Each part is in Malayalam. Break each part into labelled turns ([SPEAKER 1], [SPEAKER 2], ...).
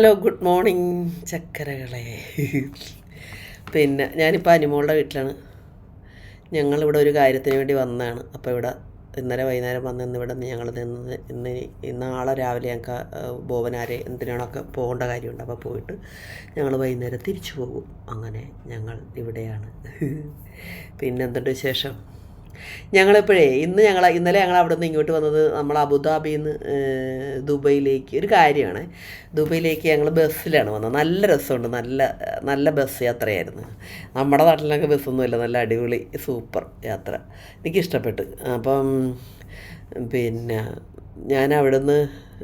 [SPEAKER 1] Hello good morning ചക്കരകളെ. പിന്നെ ഞാനിപ്പോൾ അനിമോളുടെ വീട്ടിലാണ്. ഞങ്ങളിവിടെ ഒരു കാര്യത്തിന് വേണ്ടി വന്നതാണ്. അപ്പോൾ ഇവിടെ ഇന്നലെ വൈകുന്നേരം വന്ന് ഇന്ന് ഇവിടെ ഞങ്ങൾ നിന്നത് ഇന്ന് ഇനി നാളെ രാവിലെ ഞങ്ങൾക്ക് ബോവനാരെ എന്തിനാണൊക്കെ പോകേണ്ട കാര്യമുണ്ട്. അപ്പോൾ പോയിട്ട് ഞങ്ങൾ വൈകുന്നേരം തിരിച്ചു പോകും. അങ്ങനെ ഞങ്ങൾ ഇവിടെയാണ്. പിന്നെ എന്തുണ്ട് വിശേഷം? ഞങ്ങളിപ്പോഴേ ഇന്ന് ഞങ്ങൾ ഇന്നലെ ഞങ്ങൾ അവിടെ നിന്ന് ഇങ്ങോട്ട് വന്നത് നമ്മൾ അബുദാബിയിൽ നിന്ന് ദുബൈയിലേക്ക് ഒരു കാര്യമാണ്. ദുബൈയിലേക്ക് ഞങ്ങൾ ബസ്സിലാണ് വന്നത്. നല്ല രസമുണ്ട്. നല്ല നല്ല ബസ് യാത്രയായിരുന്നു. നമ്മുടെ നാട്ടിലൊക്കെ ബസ്സൊന്നുമില്ല. നല്ല അടിപൊളി സൂപ്പർ യാത്ര. എനിക്കിഷ്ടപ്പെട്ടു. അപ്പം പിന്നെ ഞാൻ അവിടുന്ന്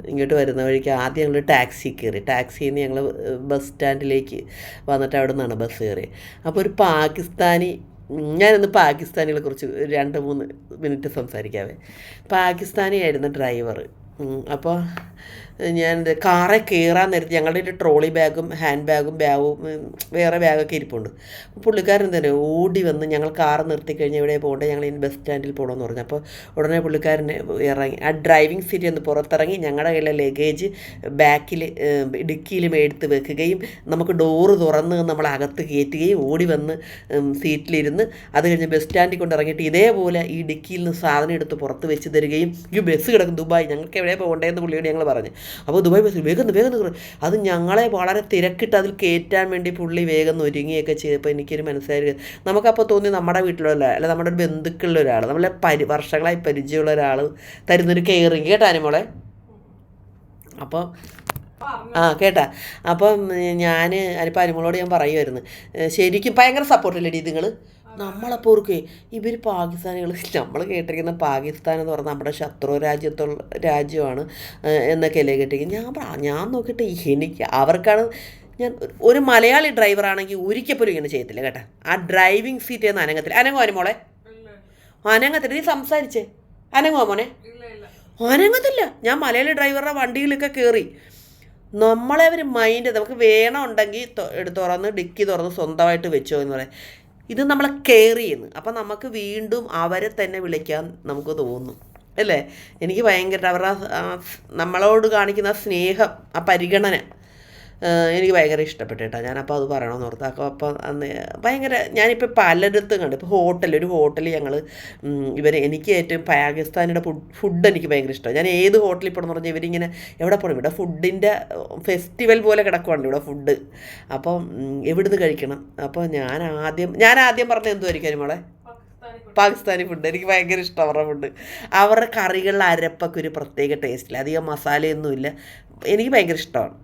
[SPEAKER 1] ഇങ്ങോട്ട് വരുന്ന വഴിക്ക് ആദ്യം ഞങ്ങൾ ടാക്സി കയറി. ടാക്സിയിൽ നിന്ന് ഞങ്ങൾ ബസ് സ്റ്റാൻഡിലേക്ക് വന്നിട്ട് അവിടെ നിന്നാണ് ബസ് കയറി അപ്പോൾ ഒരു പാകിസ്ഥാനി ഞാനിന്ന് പാകിസ്ഥാനികളെ കുറിച്ച് രണ്ട് മൂന്ന് മിനിറ്റ് സംസാരിക്കാവേ. പാകിസ്ഥാനി ആയിരുന്ന ഡ്രൈവർ അപ്പോൾ ഞാൻ കാറെ കയറാൻ നേരത്ത് ഞങ്ങളുടെ ഒരു ട്രോളി ബാഗും ഹാൻഡ് ബാഗും ബാഗും വേറെ ബാഗൊക്കെ ഇരിപ്പുണ്ട്. പുള്ളിക്കാരൻ തന്നെ ഓടി വന്ന് ഞങ്ങൾ കാർ നിർത്തി കഴിഞ്ഞ് ഇവിടെ പോകണ്ടേ ഞങ്ങൾ ഇനി ബസ് സ്റ്റാൻഡിൽ പോകണമെന്ന് പറഞ്ഞു. അപ്പോൾ ഉടനെ പുള്ളിക്കാരൻ ഇറങ്ങി. ആ ഡ്രൈവിംഗ് സീറ്റിൽ നിന്ന് പുറത്തിറങ്ങി ഞങ്ങളുടെ കയ്യിലെ ലഗേജ് ബാക്കിൽ ഡിക്കിയിലും എടുത്ത് വെക്കുകയും നമുക്ക് ഡോറ് തുറന്ന് നമ്മൾ അകത്ത് കയറ്റുകയും ഓടി വന്ന് സീറ്റിലിരുന്ന് അത് കഴിഞ്ഞ് ബസ് സ്റ്റാൻഡിൽ കൊണ്ട് ഇറങ്ങിയിട്ട് ഇതേപോലെ ഈ ഡിക്കിയിൽ നിന്ന് സാധനം എടുത്ത് പുറത്ത് വെച്ച് തരികയും ഈ ബസ് കിടക്കും ദുബായ് ഞങ്ങൾക്ക് എവിടെ പോകേണ്ടതെന്ന് പുള്ളിയോട് ഞങ്ങൾ പറഞ്ഞു. അപ്പോൾ ദുബായ് ബസ് വേഗം വേഗം. അത് ഞങ്ങളെ വളരെ തിരക്കിട്ട് അതിൽ കയറ്റാൻ വേണ്ടി പുള്ളി വേഗം ഒരുങ്ങിയൊക്കെ ചെയ്തപ്പോൾ എനിക്കൊരു മനസ്സിലായി. നമുക്കപ്പോൾ തോന്നി നമ്മുടെ വീട്ടിലുള്ള അല്ല നമ്മുടെ ഒരു ബന്ധുക്കളുടെ ഒരാൾ നമ്മളെ പരി വർഷങ്ങളായി പരിചയമുള്ള ഒരാൾ തരുന്നൊരു കെയറിങ് കേട്ടാ മോളെ? അപ്പോൾ ആ കേട്ടാ. അപ്പം ഞാൻ അതിപ്പോൾ അനിമളോട് ഞാൻ പറയുമായിരുന്നു ശരിക്കും ഭയങ്കര സപ്പോർട്ടല്ലേ നിങ്ങൾ നമ്മളപ്പോൾ ഓർക്കേ ഇവർ പാകിസ്ഥാനികൾ നമ്മൾ കേട്ടിരിക്കുന്ന പാകിസ്ഥാൻ എന്ന് പറഞ്ഞാൽ നമ്മുടെ ശത്രു രാജ്യത്തുള്ള രാജ്യമാണ് എന്നൊക്കെ എന്നൊക്കെയല്ലേ കേട്ടിരിക്കുന്നത് ഞാൻ ഞാൻ നോക്കിയിട്ട് എനിക്ക് അവർക്കാണ് ഞാൻ ഒരു മലയാളി ഡ്രൈവറാണെങ്കിൽ ഒരിക്കൽ പോലും ഇങ്ങനെ ചെയ്യത്തില്ല കേട്ടോ. ആ ഡ്രൈവിംഗ് സീറ്റ് എന്ന് അനങ്ങത്തില്ല. അനങ്ങോ അനുമോളെ അനങ്ങത്തില്ല. നീ സംസാരിച്ചേ. അനങ്ങോ മോനെ? അനങ്ങത്തില്ല. ഞാൻ മലയാളി ഡ്രൈവറുടെ വണ്ടിയിലൊക്കെ കയറി നമ്മളെ അവർ മൈൻഡ് നമുക്ക് വേണമുണ്ടെങ്കിൽ തുറന്ന് ഡിക്കി തുറന്ന് സ്വന്തമായിട്ട് വെച്ചോ എന്ന് പറയാം. ഇത് നമ്മളെ കെയർ ചെയ്യുന്നു. അപ്പം നമുക്ക് വീണ്ടും അവരെ തന്നെ വിളിക്കാൻ നമുക്ക് തോന്നും. അല്ലേ? എനിക്ക് ഭയങ്കര അവരുടെ നമ്മളോട് കാണിക്കുന്ന സ്നേഹം ആ പരിഗണന. എനിക്ക് ഭയങ്കര ഇഷ്ടപ്പെട്ടു കേട്ടോ. ഞാനപ്പോൾ അത് പറയണമെന്ന് ഓർത്ത്. അപ്പോൾ അപ്പോൾ അന്ന് ഭയങ്കര ഞാനിപ്പോൾ പലയിടത്തും കണ്ടു. ഇപ്പോൾ ഹോട്ടൽ ഒരു ഹോട്ടലിൽ ഞങ്ങൾ ഇവർ എനിക്ക് ഏറ്റവും പാകിസ്ഥാനിയുടെ ഫുഡ് ഫുഡ് എനിക്ക് ഭയങ്കര ഇഷ്ടമാണ് ഞാൻ ഏത് ഹോട്ടലിൽ പോകണമെന്ന് പറഞ്ഞാൽ ഇവരിങ്ങനെ എവിടെ പോകണം ഇവിടെ ഫുഡിന്റെ ഫെസ്റ്റിവൽ പോലെ കിടക്കുവാണ് ഇവിടെ ഫുഡ് അപ്പം എവിടുന്ന് കഴിക്കണം? അപ്പോൾ ഞാൻ ആദ്യം ഞാൻ ആദ്യം പറഞ്ഞത് എന്തുമായിരിക്കും മോളെ? പാകിസ്ഥാനി ഫുഡ് എനിക്ക് ഭയങ്കര ഇഷ്ടം അവരുടെ ഫുഡ് അവരുടെ കറികളിൽ അരപ്പൊക്കെ ഒരു പ്രത്യേക ടേസ്റ്റില്ല അധികം മസാലയൊന്നുമില്ല. എനിക്ക് ഭയങ്കര ഇഷ്ടമാണ്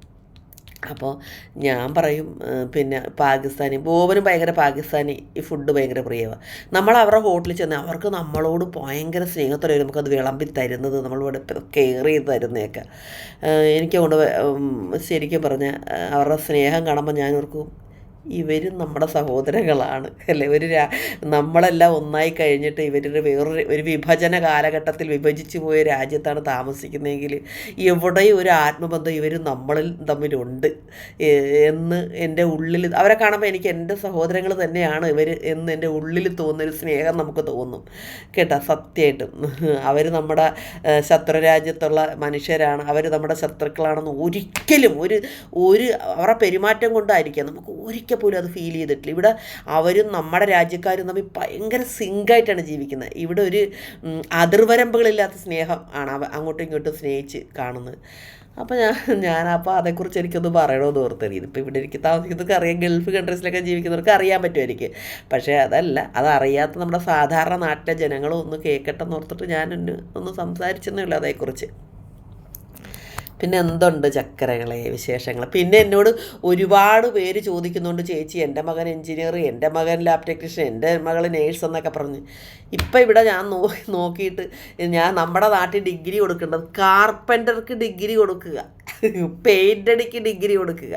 [SPEAKER 1] അപ്പോൾ ഞാൻ പറയും പിന്നെ പാകിസ്ഥാനി ബോബനും ഭയങ്കര പാകിസ്ഥാനി ഈ ഫുഡ് ഭയങ്കര പ്രിയമാണ് നമ്മൾ അവരുടെ ഹോട്ടലിൽ ചെന്ന് അവർക്ക് നമ്മളോട് ഭയങ്കര സ്നേഹത്തോടെ നമുക്കത് വിളമ്പി തരുന്നത് നമ്മളിവിടെ കെയർ ചെയ്ത് തരുന്നതൊക്കെ. എനിക്ക് ശരിക്കും പറഞ്ഞാൽ അവരുടെ സ്നേഹം കാണുമ്പോൾ ഞാൻ ഇവരും നമ്മുടെ സഹോദരങ്ങളാണ് അല്ലേ? ഒരു രാ നമ്മളെല്ലാം ഒന്നായി കഴിഞ്ഞിട്ട് ഇവരൊരു വേറൊരു ഒരു വിഭജന കാലഘട്ടത്തിൽ വിഭജിച്ചു പോയ രാജ്യത്താണ് താമസിക്കുന്നതെങ്കിൽ എവിടെയും ഒരു ആത്മബന്ധം ഇവരും നമ്മളിൽ തമ്മിലുണ്ട്. എന്ന് എന്റെ ഉള്ളിൽ അവരെ കാണുമ്പോൾ എനിക്ക് എന്റെ സഹോദരങ്ങൾ തന്നെയാണ് ഇവർ എന്ന് എന്റെ ഉള്ളിൽ തോന്നുന്നൊരു സ്നേഹം നമുക്ക് തോന്നും. കേട്ടോ? സത്യമായിട്ടും. അവർ നമ്മുടെ ശത്രുരാജ്യത്തുള്ള മനുഷ്യരാണ്. അവർ നമ്മുടെ ശത്രുക്കളാണെന്ന് ഒരിക്കലും ഒരു ഒരു അവരുടെ പെരുമാറ്റം കൊണ്ടായിരിക്കാം. നമുക്ക് ഒരിക്കൽ പോലും അത് ഫീൽ ചെയ്തിട്ടില്ല. ഇവിടെ അവരും നമ്മുടെ രാജ്യക്കാരും തമ്മിൽ ഭയങ്കര സിങ്കായിട്ടാണ് ജീവിക്കുന്നത്. ഇവിടെ ഒരു അതിർവരമ്പുകളില്ലാത്ത സ്നേഹം ആണ് അവ അങ്ങോട്ടും ഇങ്ങോട്ടും സ്നേഹിച്ച് കാണുന്നത്. അപ്പോൾ ഞാൻ ഞാനപ്പോൾ അതേക്കുറിച്ച് എനിക്കൊന്ന് പറയണമെന്ന് ഓർത്തരി ഇതിപ്പോൾ ഇവിടെ എനിക്ക് താമസിക്കുന്നവർക്ക് അറിയാം ഗൾഫ് കൺട്രീസിലൊക്കെ ജീവിക്കുന്നവർക്ക് അറിയാൻ പറ്റുമായിരിക്കും പക്ഷേ അതല്ല അതറിയാത്ത നമ്മുടെ സാധാരണ നാട്ടിലെ ജനങ്ങളും ഒന്ന് കേൾക്കട്ടെ എന്ന് ഓർത്തിട്ട് ഞാനൊന്ന് ഒന്ന് സംസാരിച്ചെന്നേ ഉള്ളൂ അതേക്കുറിച്ച്. പിന്നെ എന്തുണ്ട് ചക്കരകളെ വിശേഷങ്ങൾ? പിന്നെ എന്നോട് ഒരുപാട് പേര് ചോദിക്കുന്നുണ്ട് ചേച്ചി എന്റെ മകൻ എൻജിനീയർ എന്റെ മകൻ ലാബ് ടെക്നീഷ്യൻ എന്റെ മകൾ നേഴ്സ് എന്നൊക്കെ പറഞ്ഞ്. ഇപ്പം ഇവിടെ ഞാൻ നോക്കി നോക്കിയിട്ട് ഞാൻ നമ്മുടെ നാട്ടിൽ ഡിഗ്രി കൊടുക്കേണ്ടത് കാർപ്പന്റർക്ക് ഡിഗ്രി കൊടുക്കുക പെയിന്റടിക്ക് ഡിഗ്രി കൊടുക്കുക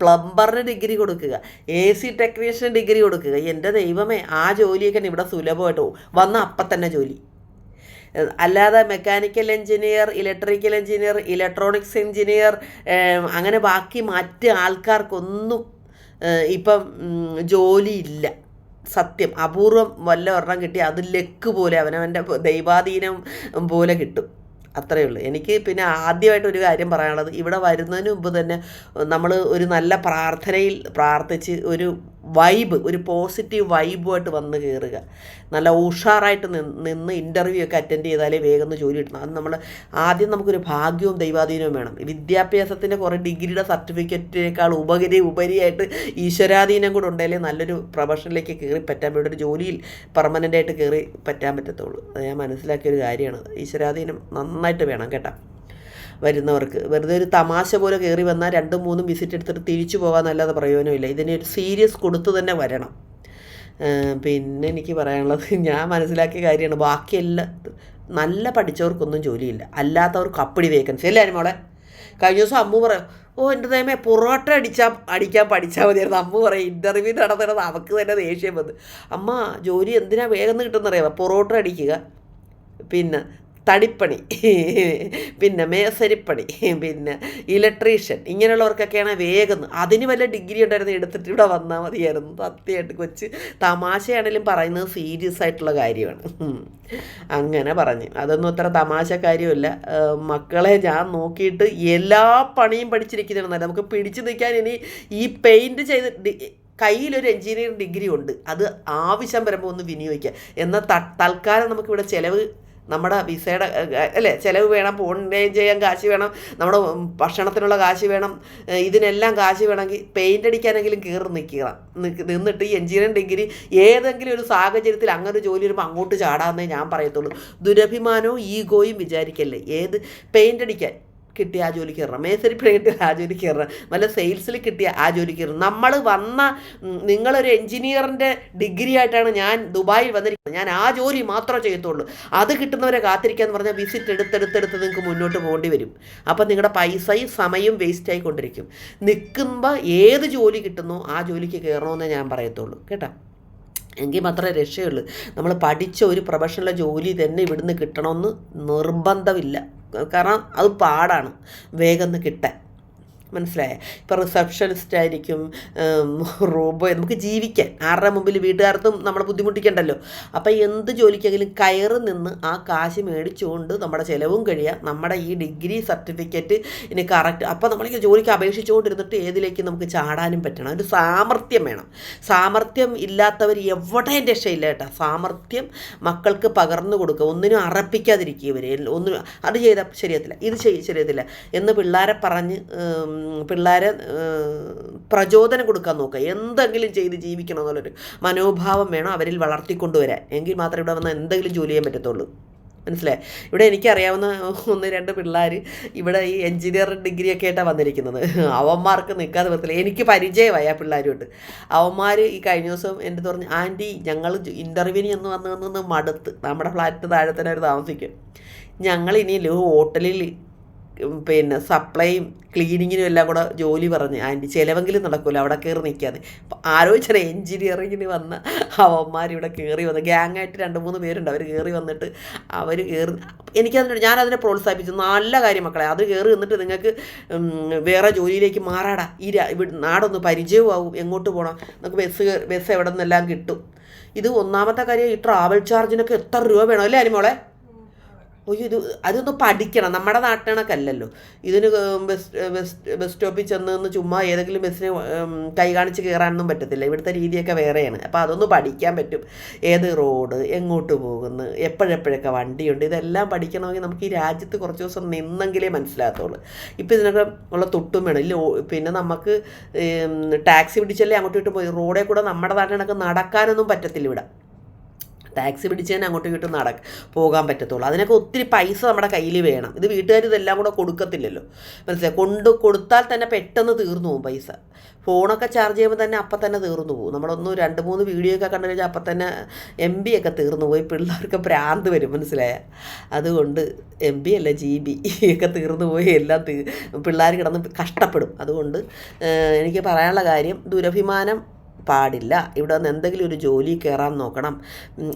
[SPEAKER 1] പ്ലംബറിന് ഡിഗ്രി കൊടുക്കുക എ സി ടെക്നീഷ്യന് ഡിഗ്രി കൊടുക്കുക. എന്റെ ദൈവമേ ആ ജോലിയൊക്കെ ഇവിടെ സുലഭമായിട്ട് വന്ന അപ്പം തന്നെ ജോലി. അല്ലാതെ mechanical engineer electrical engineer electronics engineer അങ്ങനെ ബാക്കി മറ്റ് ആൾക്കാർക്കൊന്നും ഇപ്പം ജോലിയില്ല. സത്യം. അപൂർവം വല്ല ഒരെണ്ണം കിട്ടി അത് ലക്ക് പോലെ അവനവന്റെ ദൈവാധീനം പോലെ കിട്ടും. അത്രയേ ഉള്ളൂ. എനിക്ക് പിന്നെ ആദ്യമായിട്ട് ഒരു കാര്യം പറയാനുള്ളത് ഇവിടെ വരുന്നതിന് മുമ്പ് തന്നെ നമ്മൾ ഒരു നല്ല പ്രാർത്ഥനയിൽ പ്രാർത്ഥിച്ച് ഒരു വൈബ് ഒരു പോസിറ്റീവ് വൈബുമായിട്ട് വന്ന് കയറുക നല്ല ഉഷാറായിട്ട് നിന്ന് ഇന്റർവ്യൂ ഒക്കെ അറ്റൻഡ് ചെയ്താലേ വേഗം ജോലി കിട്ടണം അത് നമ്മൾ ആദ്യം നമുക്കൊരു ഭാഗ്യവും ദൈവാധീനവും വേണം. വിദ്യാഭ്യാസത്തിന്റെ കുറേ ഡിഗ്രിയുടെ സർട്ടിഫിക്കറ്റിനേക്കാൾ ഉപരി ഉപരിയായിട്ട് ഈശ്വരാധീനം കൂടെ ഉണ്ടെങ്കിലേ നല്ലൊരു പ്രൊഫഷനിലേക്ക് കയറി പറ്റാൻ വേണ്ടി ഒരു ജോലിയിൽ പെർമനന്റ് ആയിട്ട് കയറി പറ്റാൻ പറ്റത്തുള്ളൂ. അത് ഞാൻ മനസ്സിലാക്കിയ ഒരു കാര്യമാണ്. ഈശ്വരാധീനം നന്നായിട്ട് വേണം കേട്ടോ. വരുന്നവർക്ക്. വെറുതെ ഒരു തമാശ പോലെ കയറി വന്നാൽ രണ്ടും മൂന്നും വിസിറ്റ് എടുത്തിട്ട് തിരിച്ചു പോകാമെന്നല്ലാതെ പ്രയോജനമില്ല. ഒരു സീരിയസ് കൊടുത്തു തന്നെ വരണം. പിന്നെ എനിക്ക് പറയാനുള്ളത് ഞാൻ മനസ്സിലാക്കിയ കാര്യമാണ്. ബാക്കിയെല്ലാം നല്ല പഠിച്ചവർക്കൊന്നും ജോലിയില്ല. അല്ലാത്തവർക്ക് അപ്പടി വേക്കൻസി എല്ലാവരും മോളെ കഴിഞ്ഞ ദിവസം അമ്മു പറയും ഓ എന്റെ തേമ പൊറോട്ട അടിച്ചാൽ അടിക്കാൻ പഠിച്ചാൽ മതിയായിരുന്നു. അമ്മ പറയും ഇന്റർവ്യൂ നടന്നിടത്ത് അവൾക്ക് തന്നെ ദേഷ്യം വന്ന്. അമ്മ ജോലി എന്തിനാ വേഗം കിട്ടുന്നറിയാമോ പൊറോട്ട അടിക്കുക പിന്നെ തടിപ്പണി പിന്നെ മേസരിപ്പണി പിന്നെ ഇലക്ട്രീഷ്യൻ ഇങ്ങനെയുള്ളവർക്കൊക്കെയാണ് വേഗം. അതിന് വല്ല ഡിഗ്രി ഉണ്ടായിരുന്നു എടുത്തിട്ട് ഇവിടെ വന്നാൽ മതിയായിരുന്നു. സത്യമായിട്ട് കൊച്ച് തമാശയാണെങ്കിലും പറയുന്നത് സീരിയസ് ആയിട്ടുള്ള കാര്യമാണ്. അങ്ങനെ പറഞ്ഞു. അതൊന്നും അത്ര തമാശ കാര്യമല്ല. മക്കളെ ഞാൻ നോക്കിയിട്ട് എല്ലാ പണിയും പഠിച്ചിരിക്കുന്നതാണ്. നമുക്ക് പിടിച്ചു നിൽക്കാൻ ഇനി ഈ പെയിന്റ് ചെയ്ത് കയ്യിലൊരു എഞ്ചിനീയറിംഗ് ഡിഗ്രി ഉണ്ട് അത് ആവശ്യം വരുമ്പോൾ ഒന്ന് വിനിയോഗിക്കുക. എന്നാൽ തൽക്കാലം നമുക്കിവിടെ ചിലവ് നമ്മുടെ വിസയുടെ അല്ലേ ചിലവ് വേണം ഫോണിന്റെയും ചെയ്യാൻ കാശ് വേണം നമ്മുടെ ഭക്ഷണത്തിനുള്ള കാശ് വേണം ഇതിനെല്ലാം കാശ് വേണമെങ്കിൽ പെയിന്റ് അടിക്കാനെങ്കിലും കയറി നിൽക്കുക. നിന്നിട്ട് ഈ എഞ്ചിനീയറിംഗ് ഡിഗ്രി ഏതെങ്കിലും ഒരു സാഹചര്യത്തിൽ അങ്ങനെ ജോലി വരുമ്പോൾ അങ്ങോട്ട് ചാടാമെന്നേ ഞാൻ പറയത്തുള്ളൂ. ദുരഭിമാനവും ഈഗോയും വിചാരിക്കല്ലേ? ഏത് പെയിന്റ് അടിക്കാൻ? കിട്ടിയ ആ ജോലിക്ക് കയറണം. മേസരിപ്പണി കിട്ടിയ ആ ജോലിക്ക് കയറണം. വല്ല സെയിൽസിൽ കിട്ടിയ ആ ജോലിക്ക് കയറണം. നമ്മൾ വന്ന നിങ്ങളൊരു എൻജിനീയറിന്റെ ഡിഗ്രി ആയിട്ടാണ് ഞാൻ ദുബായിൽ വന്നിരിക്കുന്നത്. ഞാൻ ആ ജോലി മാത്രമേ ചെയ്യത്തുള്ളൂ. അത് കിട്ടുന്നവരെ കാത്തിരിക്കുക എന്ന് പറഞ്ഞാൽ വിസിറ്റ് എടുത്തെടുത്തെടുത്ത് നിങ്ങൾക്ക് മുന്നോട്ട് പോകേണ്ടി വരും. അപ്പം നിങ്ങളുടെ പൈസയും സമയവും വേസ്റ്റ് ആയിക്കൊണ്ടിരിക്കും. നിൽക്കുമ്പോൾ ഏത് ജോലി കിട്ടുന്നോ ആ ജോലിക്ക് കയറണമെന്നേ ഞാൻ പറയത്തുള്ളൂ. കേട്ടോ? എങ്കിൽ മാത്രമേ രക്ഷയുള്ളൂ. നമ്മൾ പഠിച്ച ഒരു പ്രൊഫഷണൽ ജോലി തന്നെ ഇവിടുന്ന് കിട്ടണമെന്ന് നിർബന്ധമില്ല. കാരണം അത് പാടാണ്. വേഗം ഒന്ന് കിട്ടാൻ. മനസ്സിലായേ? ഇപ്പോൾ റിസപ്ഷനിസ്റ്റ് ആയിരിക്കും റോബോ നമുക്ക് ജീവിക്കാൻ. ആരുടെ മുമ്പിൽ വീട്ടുകാർക്കും നമ്മളെ ബുദ്ധിമുട്ടിക്കണ്ടല്ലോ. അപ്പോൾ എന്ത് ജോലിക്കെങ്കിലും കയറി നിന്ന് ആ കാശ് മേടിച്ചുകൊണ്ട് നമ്മുടെ ചിലവും കഴിയാം. നമ്മുടെ ഈ ഡിഗ്രി സർട്ടിഫിക്കറ്റ് ഇനി കറക്റ്റ് അപ്പോൾ നമ്മളിങ്ങനെ ജോലിക്ക് അപേക്ഷിച്ചുകൊണ്ടിരുന്നിട്ട് ഏതിലേക്ക് നമുക്ക് ചാടാനും പറ്റണം. ഒരു സാമർഥ്യം വേണം. സാമർഥ്യം ഇല്ലാത്തവർ എവിടെയും രക്ഷയില്ല കേട്ടോ. സാമർഥ്യം മക്കൾക്ക് പകർന്നു കൊടുക്കുക. ഒന്നിനും അറപ്പിക്കാതിരിക്കുക ഇവർ ഒന്നിനും അത് ചെയ്താൽ ശരിയത്തില്ല ഇത് ശരിയത്തില്ല എന്ന് പിള്ളേരെ പറഞ്ഞ് പിള്ളേരെ പ്രചോദനം കൊടുക്കാൻ നോക്കുക. എന്തെങ്കിലും ചെയ്ത് ജീവിക്കണം എന്നുള്ളൊരു മനോഭാവം വേണം അവരിൽ വളർത്തിക്കൊണ്ടുവരാൻ. എങ്കിൽ മാത്രമേ ഇവിടെ വന്ന് എന്തെങ്കിലും ജോലി ചെയ്യാൻ പറ്റത്തുള്ളൂ. മനസ്സിലായി? ഇവിടെ എനിക്കറിയാവുന്ന ഒന്ന് രണ്ട് പിള്ളേർ ഇവിടെ ഈ എഞ്ചിനീയറിംഗ് ഡിഗ്രി ഒക്കെ ആയിട്ടാണ് വന്നിരിക്കുന്നത്. അവന്മാർക്ക് നിൽക്കാതെ പറ്റില്ല എനിക്ക് പരിചയമായി ആ പിള്ളേരുമായിട്ട്. അവന്മാർ ഈ കഴിഞ്ഞ ദിവസം എന്റെ പറഞ്ഞു ആന്റി ഞങ്ങൾ ഇന്റർവ്യൂവിന് എന്ന് വന്ന് വന്നു മടുത്ത്. നമ്മുടെ ഫ്ലാറ്റ് താഴെ തന്നെ അവർ താമസിക്കും. ഞങ്ങൾ ഇനി ഹോട്ടലിൽ പിന്നെ സപ്ലൈയും ക്ലീനിങ്ങിനും എല്ലാം കൂടെ ജോലി പറഞ്ഞ്. ആന്റി ചിലവെങ്കിലും നടക്കുമല്ലോ അവിടെ കയറി നിൽക്കാതെ അപ്പം ആലോചിച്ചാൽ എൻജിനീയറിങ്ങിന് വന്ന അവന്മാർ ഇവിടെ കയറി വന്ന് ഗ്യാങ്ങായിട്ട് രണ്ട് മൂന്ന് പേരുണ്ട് അവർ കയറി വന്നിട്ട് അവർ കയറി ഞാൻ ഞാനതിനെ പ്രോത്സാഹിപ്പിച്ചു. നല്ല കാര്യം മക്കളെ അത് കയറി നിന്നിട്ട് നിങ്ങൾക്ക് വേറെ ജോലിയിലേക്ക് മാറാടാ. ഈ നാടൊന്ന് പരിചയമാവും എങ്ങോട്ട് പോകണം നമുക്ക് ബസ് ബസ് എവിടെ നിന്നെല്ലാം കിട്ടും. ഇത് ഒന്നാമത്തെ കാര്യം ഈ ട്രാവൽ ചാർജിനൊക്കെ എത്ര രൂപ വേണം അല്ലേ അനിമോളെ അയ്യോ ഇത് അതൊന്ന് പഠിക്കണം. നമ്മുടെ നാട്ടിണക്കല്ലല്ലോ ഇതിന് ബസ് ബസ് ബസ് സ്റ്റോപ്പിൽ ചെന്ന് നിന്ന് ചുമ്മാ ഏതെങ്കിലും ബസ്സിന് കൈ കാണിച്ച് കയറാനൊന്നും പറ്റത്തില്ല. ഇവിടുത്തെ രീതിയൊക്കെ വേറെയാണ്. അപ്പോൾ അതൊന്ന് പഠിക്കാൻ പറ്റും. ഏത് റോഡ് എങ്ങോട്ട് പോകുന്നു എപ്പോഴെപ്പോഴൊക്കെ വണ്ടിയുണ്ട് ഇതെല്ലാം പഠിക്കണമെങ്കിൽ നമുക്ക് ഈ രാജ്യത്ത് കുറച്ച് ദിവസം നിന്നെങ്കിലേ മനസ്സിലാകത്തുള്ളൂ. ഇപ്പോൾ ഇതിനൊക്കെ ഉള്ള തൊട്ടും വേണം. ഇല്ല പിന്നെ നമുക്ക് ടാക്സി പിടിച്ചല്ലേ അങ്ങോട്ടും ഇട്ട് പോയി. റോഡേ കൂടെ നമ്മുടെ നാട്ടിനൊക്കെ നടക്കാനൊന്നും പറ്റത്തില്ല ഇവിടെ. ടാക്സി പിടിച്ച് തന്നെ അങ്ങോട്ടും ഇങ്ങോട്ടും നട പോകാൻ പറ്റത്തുള്ളൂ. അതിനൊക്കെ ഒത്തിരി പൈസ നമ്മുടെ കയ്യിൽ വേണം. ഇത് വീട്ടുകാർ ഇതെല്ലാം കൂടെ കൊടുക്കത്തില്ലല്ലോ. മനസ്സിലായി? കൊണ്ട് കൊടുത്താൽ തന്നെ പെട്ടെന്ന് തീർന്നു പോകും പൈസ. ഫോണൊക്കെ ചാർജ് ചെയ്യുമ്പോൾ തന്നെ അപ്പം തന്നെ തീർന്നു പോകും. നമ്മളൊന്ന് രണ്ട് മൂന്ന് വീഡിയോ ഒക്കെ കണ്ടു കഴിഞ്ഞാൽ അപ്പം തന്നെ എം ബി ഒക്കെ തീർന്നു പോയി. പിള്ളേർക്ക് പ്രാന്ത് വരും. മനസ്സിലായ? അതുകൊണ്ട് എം ബി അല്ല ജി ബി ഒക്കെ തീർന്നു പോയി. എല്ലാം തീ പിള്ളേർ കിടന്ന് കഷ്ടപ്പെടും. അതുകൊണ്ട് എനിക്ക് പറയാനുള്ള കാര്യം ദുരഭിമാനം പാടില്ല. ഇവിടെ വന്ന് എന്തെങ്കിലും ഒരു ജോലി കയറാൻ നോക്കണം.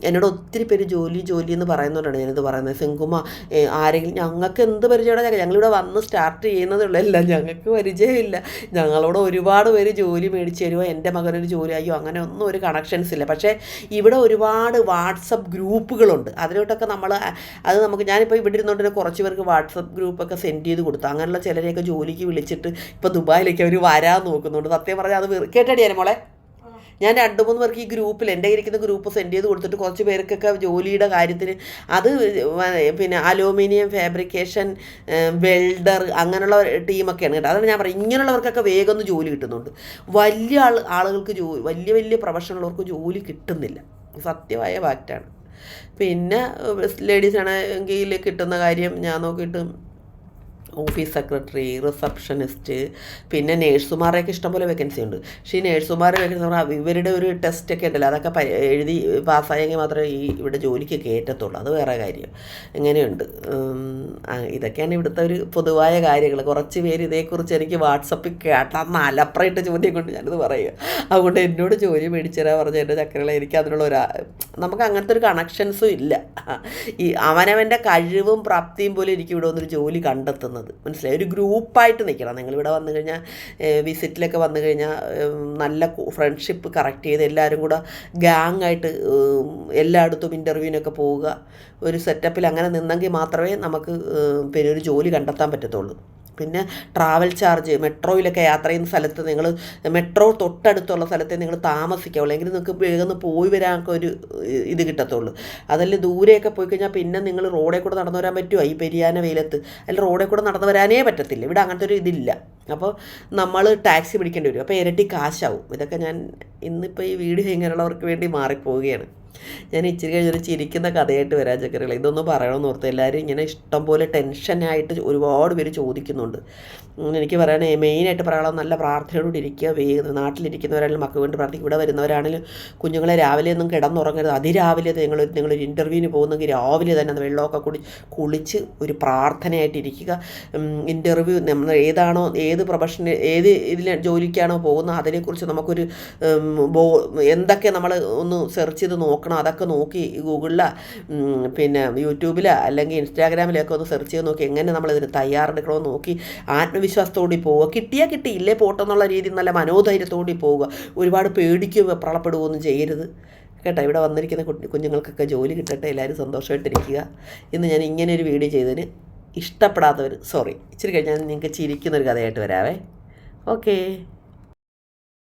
[SPEAKER 1] എന്നോട് ഒത്തിരി പേര് ജോലി ജോലി എന്ന് പറയുന്നവരാണ് ഞാനിത് പറയുന്നത് സിങ്കുമ ആരെങ്കിലും ഞങ്ങൾക്ക് എന്ത് പരിചയമാണ് ഞങ്ങളിവിടെ വന്ന് സ്റ്റാർട്ട് ചെയ്യുന്നതേ ഉള്ളൂ. ഞങ്ങൾക്ക് പരിചയമില്ല. ഞങ്ങളോട് ഒരുപാട് പേര് ജോലി മേടിച്ച് തരുമോ? എന്റെ മകനൊരു ജോലി ആയോ? അങ്ങനെ ഒന്നും ഒരു കണക്ഷൻസ് ഇല്ല. പക്ഷേ ഇവിടെ ഒരുപാട് വാട്സപ്പ് ഗ്രൂപ്പുകളുണ്ട്. അതിലോട്ടൊക്കെ നമ്മൾ അത് നമുക്ക് ഞാനിപ്പോൾ ഇവിടെ ഇരുന്നുകൊണ്ട് കുറച്ച് പേർക്ക് വാട്സപ്പ് ഗ്രൂപ്പൊക്കെ സെൻഡ് ചെയ്ത് കൊടുത്തു. അങ്ങനെയുള്ള ചിലരെയൊക്കെ ജോലിക്ക് വിളിച്ചിട്ട് ഇപ്പോൾ ദുബായിലേക്ക് അവർ വരാൻ നോക്കുന്നുണ്ട്. സത്യം പറഞ്ഞാൽ അത് കേട്ടടിയാണ് മോളെ? ഞാൻ രണ്ട് മൂന്ന് പേർക്ക് ഈ ഗ്രൂപ്പിൽ എന്റെ ഇരിക്കുന്ന ഗ്രൂപ്പ് സെൻഡ് ചെയ്ത് കൊടുത്തിട്ട് കുറച്ച് പേർക്കൊക്കെ ജോലിയുടെ കാര്യത്തിന് അത് പിന്നെ അലൂമിനിയം ഫാബ്രിക്കേഷൻ വെൽഡർ അങ്ങനെയുള്ള ടീമൊക്കെയാണ് കേട്ടോ. അതാണ് ഞാൻ പറയുന്നത്. ഇങ്ങനെയുള്ളവർക്കൊക്കെ വേഗം ഒന്ന് ജോലി കിട്ടുന്നുണ്ട്. വലിയ ആൾ ആളുകൾക്ക് ജോലി വലിയ വലിയ പ്രൊഫഷനുള്ളവർക്ക് ജോലി കിട്ടുന്നില്ല. സത്യമായ ഫാക്റ്റാണ് പിന്നെ ലേഡീസ് ആണെങ്കിൽ കിട്ടുന്ന കാര്യം ഞാൻ നോക്കിയിട്ട് ഓഫീസ് സെക്രട്ടറി റിസപ്ഷനിസ്റ്റ് പിന്നെ നേഴ്സുമാരെയൊക്കെ ഇഷ്ടംപോലെ വേക്കൻസി ഉണ്ട്. പക്ഷേ ഈ നേഴ്സുമാർ വേക്കൻസി പറഞ്ഞാൽ ഇവരുടെ ഒരു ടെസ്റ്റ് ഒക്കെ ഉണ്ടല്ലോ അതൊക്കെ എഴുതി പാസ്സായെങ്കിൽ മാത്രമേ ഈ ഇവിടെ ജോലിക്ക് കയറ്റത്തുള്ളൂ. അത് വേറെ കാര്യം. ഇങ്ങനെയുണ്ട്. ഇതൊക്കെയാണ് ഇവിടുത്തെ ഒരു പൊതുവായ കാര്യങ്ങൾ. കുറച്ച് പേര് ഇതേക്കുറിച്ച് എനിക്ക് വാട്സപ്പിൽ കേട്ടാൽ നലപ്രയിട്ട് ചോദ്യം കൊണ്ട് ഞാനിത് പറയുക. അതുകൊണ്ട് എന്നോട് ജോലി മേടിച്ചു തരാൻ പറഞ്ഞ എന്റെ ചക്കരകളെ എനിക്ക് അതിനുള്ള ഒരു നമുക്ക് അങ്ങനത്തെ ഒരു കണക്ഷൻസും ഇല്ല. ഈ അവനവന്റെ കഴിവും പ്രാപ്തിയും പോലും എനിക്ക് ഇവിടെ വന്നൊരു ജോലി കണ്ടെത്തുന്നത്. മനസ്സിലായി? ഒരു ഗ്രൂപ്പായിട്ട് നിൽക്കണം. നിങ്ങളിവിടെ വന്നു കഴിഞ്ഞാൽ വിസിറ്റിലൊക്കെ വന്നു കഴിഞ്ഞാൽ നല്ല ഫ്രണ്ട്ഷിപ്പ് കറക്റ്റ് ചെയ്ത് എല്ലാവരും കൂടെ ഗ്യാങ് ആയിട്ട് എല്ലായിടത്തും ഇന്റർവ്യൂവിനൊക്കെ പോവുക. ഒരു സെറ്റപ്പിൽ അങ്ങനെ നിന്നെങ്കിൽ മാത്രമേ നമുക്ക് പിന്നെ ഒരു ജോലി കണ്ടെത്താൻ പറ്റത്തുള്ളൂ. പിന്നെ ട്രാവൽ ചാർജ് മെട്രോയിലൊക്കെ യാത്ര ചെയ്യുന്ന സ്ഥലത്ത് നിങ്ങൾ മെട്രോ തൊട്ടടുത്തുള്ള സ്ഥലത്തെ നിങ്ങൾ താമസിക്കാവുള്ളൂ എങ്കിൽ നിങ്ങൾക്ക് വേഗം പോയി വരാനൊക്കെ ഒരു ഇത് കിട്ടത്തുള്ളൂ. അതല്ല ദൂരെയൊക്കെ പോയി കഴിഞ്ഞാൽ പിന്നെ നിങ്ങൾ റോഡിൽ കൂടെ നടന്നു വരാൻ പറ്റുമോ? ഈ പെരിയാന വെയിലത്ത്. അല്ല റോഡിൽ കൂടെ നടന്നു വരാനേ പറ്റത്തില്ല. ഇവിടെ അങ്ങനത്തെ ഒരു ഇതില്ല. അപ്പോൾ നമ്മൾ ടാക്സി പിടിക്കേണ്ടി വരും. അപ്പോൾ ഇരട്ടി കാശാവും. ഇതൊക്കെ ഞാൻ ഇന്നിപ്പോൾ ഈ വീഡിയോ ഇങ്ങനെയുള്ളവർക്ക് വേണ്ടി മാറിപ്പോവുകയാണ്. ഞാൻ ഇച്ചിരി കഴിഞ്ഞൊരു ചിരിക്കുന്ന കഥയായിട്ട് വരാൻ ചക്കരകൾ ഇതൊന്നും പറയണമെന്ന് ഓർത്ത് എല്ലാവരും ഇങ്ങനെ ഇഷ്ടം പോലെ ടെൻഷനായിട്ട് ഒരുപാട് പേര് ചോദിക്കുന്നുണ്ട്. എനിക്ക് പറയാൻ മെയിനായിട്ട് പറയാനുള്ള നല്ല പ്രാർത്ഥനയോടുകൂടി ഇരിക്കുക. വേഗം നാട്ടിലിരിക്കുന്നവരാണെങ്കിലും മക്കൾ വേണ്ടി പ്രാർത്ഥിക്കും ഇവിടെ വരുന്നവരാണെങ്കിലും കുഞ്ഞുങ്ങളെ രാവിലെ ഒന്നും കിടന്നുറങ്ങരുത്. അതിരാവിലെ നിങ്ങൾ നിങ്ങളൊരു ഇന്റർവ്യൂവിന് പോകുന്നെങ്കിൽ രാവിലെ തന്നെ അത് വെള്ളമൊക്കെ കുടി കുളിച്ച് ഒരു പ്രാർത്ഥനയായിട്ട് ഇരിക്കുക. ഇന്റർവ്യൂ നമ്മൾ ഏതാണോ ഏത് പ്രൊഫഷന് ഏത് ഇതിൽ ജോലിക്കാണോ പോകുന്നത് അതിനെക്കുറിച്ച് നമുക്കൊരു ബോ എന്തൊക്കെ നമ്മൾ ഒന്ന് സെർച്ച് ചെയ്ത് നോക്കണം. അതൊക്കെ നോക്കി ഗൂഗിളിലോ പിന്നെ യൂട്യൂബിലോ അല്ലെങ്കിൽ ഇൻസ്റ്റാഗ്രാമിലൊക്കെ ഒന്ന് സെർച്ച് ചെയ്ത് നോക്കി എങ്ങനെ നമ്മളിതിന് തയ്യാറെടുക്കണമെന്ന് നോക്കി ആത്മവിശ്വാസത്തോടെ പോവുക. കിട്ടിയാൽ കിട്ടി ഇല്ലേ പോട്ടെന്നുള്ള രീതിയിൽ നല്ല മനോധൈര്യത്തോടെ പോവുക. ഒരുപാട് പേടിക്കുക വെപ്രാളപ്പെടുകയൊന്നും ചെയ്യരുത്. കേട്ടോ ഇവിടെ വന്നിരിക്കുന്ന കുട്ടി കുഞ്ഞുങ്ങൾക്കൊക്കെ ജോലി കിട്ടട്ടെ എല്ലാവരും സന്തോഷമായിട്ടിരിക്കുക. ഇന്ന് ഞാൻ ഇങ്ങനെ ഒരു വീഡിയോ ചെയ്തതിന് ഇഷ്ടപ്പെടാത്തവർ സോറി ഇച്ചിരി കഴിഞ്ഞാൽ നിങ്ങൾക്ക് ചിരിക്കുന്നൊരു കഥയായിട്ട് വരാവേ. ഓക്കേ